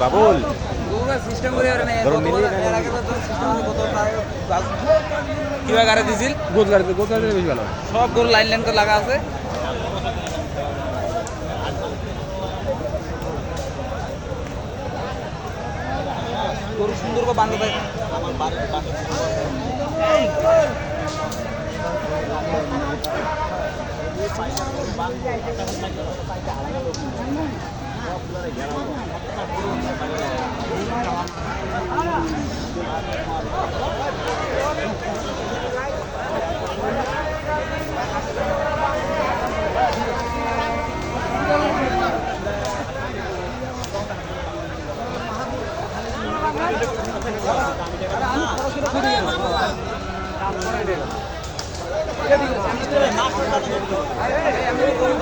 বাবুল। কিবা গাড়ি দিছিল? গোদ গাড়ি গোদ গাড়ি বেশি ভালো সব গরু লাইন লাইন করে লাগা আছে। গরু সুন্দর করে বাঁধে থাকে আমি